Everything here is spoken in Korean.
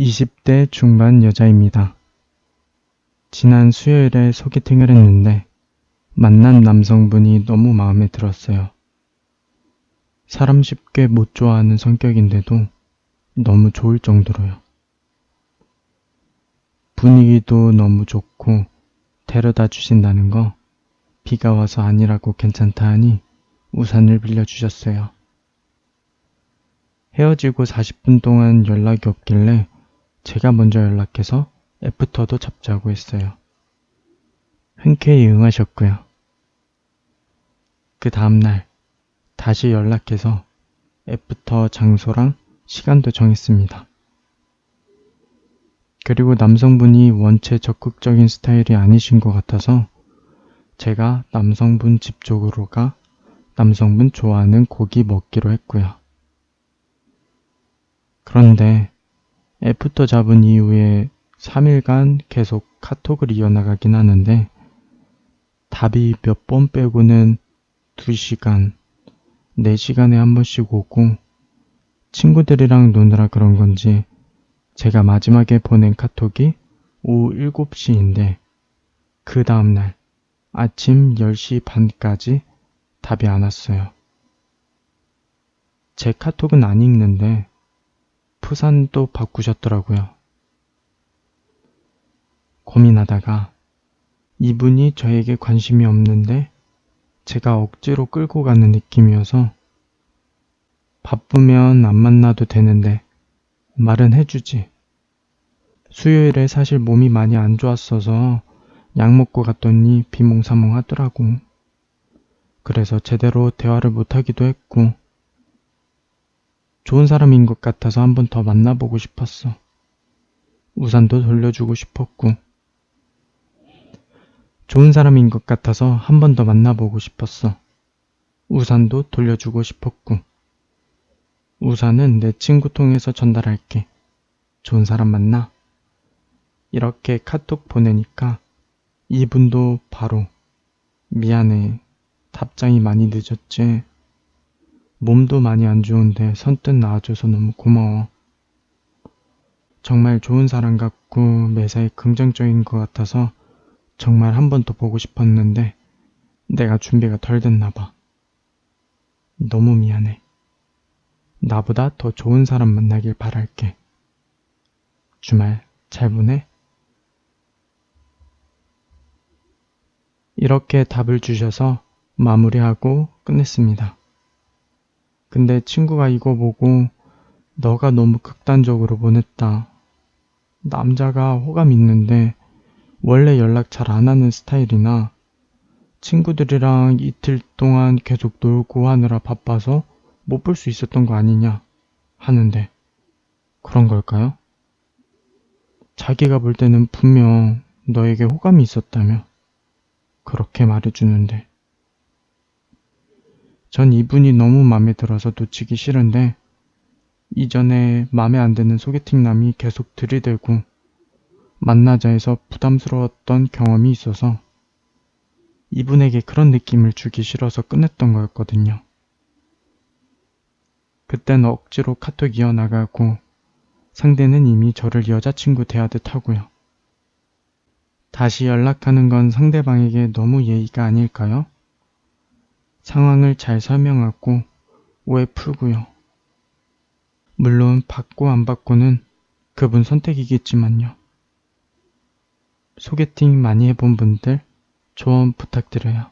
20대 중반 여자입니다. 지난 수요일에 소개팅을 했는데 만난 남성분이 너무 마음에 들었어요. 사람 쉽게 못 좋아하는 성격인데도 너무 좋을 정도로요. 분위기도 너무 좋고 데려다 주신다는 거 비가 와서 아니라고 괜찮다 하니 우산을 빌려주셨어요. 헤어지고 40분 동안 연락이 없길래 제가 먼저 연락해서 애프터도 잡자고 했어요. 흔쾌히 응하셨고요. 그 다음날 다시 연락해서 애프터 장소랑 시간도 정했습니다. 그리고 남성분이 원체 적극적인 스타일이 아니신 것 같아서 제가 남성분 집 쪽으로 가 남성분 좋아하는 고기 먹기로 했고요. 그런데 애프터 잡은 이후에 3일간 계속 카톡을 이어나가긴 하는데 답이 몇 번 빼고는 2시간, 4시간에 한 번씩 오고 친구들이랑 노느라 그런 건지 제가 마지막에 보낸 카톡이 오후 7시인데 그 다음날 아침 10시 반까지 답이 안 왔어요. 제 카톡은 안 읽는데 부산도 바꾸셨더라고요. 고민하다가 이분이 저에게 관심이 없는데 제가 억지로 끌고 가는 느낌이어서 바쁘면 안 만나도 되는데 말은 해주지. 수요일에 사실 몸이 많이 안 좋았어서 약 먹고 갔더니 비몽사몽 하더라고. 그래서 제대로 대화를 못하기도 했고, 좋은 사람인 것 같아서 한 번 더 만나보고 싶었어. 우산도 돌려주고 싶었고, 좋은 사람인 것 같아서 한 번 더 만나보고 싶었어. 우산도 돌려주고 싶었고, 우산은 내 친구 통해서 전달할게. 좋은 사람 만나. 이렇게 카톡 보내니까 이분도 바로 미안해. 답장이 많이 늦었지. 몸도 많이 안 좋은데 선뜻 나와줘서 너무 고마워. 정말 좋은 사람 같고 매사에 긍정적인 것 같아서 정말 한 번 더 보고 싶었는데 내가 준비가 덜 됐나 봐. 너무 미안해. 나보다 더 좋은 사람 만나길 바랄게. 주말 잘 보내? 이렇게 답을 주셔서 마무리하고 끝냈습니다. 근데 친구가 이거 보고 너가 너무 극단적으로 보냈다. 남자가 호감 있는데 원래 연락 잘 안 하는 스타일이나 친구들이랑 이틀 동안 계속 놀고 하느라 바빠서 못 볼 수 있었던 거 아니냐 하는데 그런 걸까요? 자기가 볼 때는 분명 너에게 호감이 있었다며 그렇게 말해주는데 전 이분이 너무 마음에 들어서 놓치기 싫은데 이전에 마음에 안 드는 소개팅남이 계속 들이대고 만나자 해서 부담스러웠던 경험이 있어서 이분에게 그런 느낌을 주기 싫어서 끝냈던 거였거든요. 그땐 억지로 카톡 이어나가고 상대는 이미 저를 여자친구 대하듯 하고요. 다시 연락하는 건 상대방에게 너무 예의가 아닐까요? 상황을 잘 설명하고 오해 풀고요. 물론 받고 안 받고는 그분 선택이겠지만요. 소개팅 많이 해본 분들 조언 부탁드려요.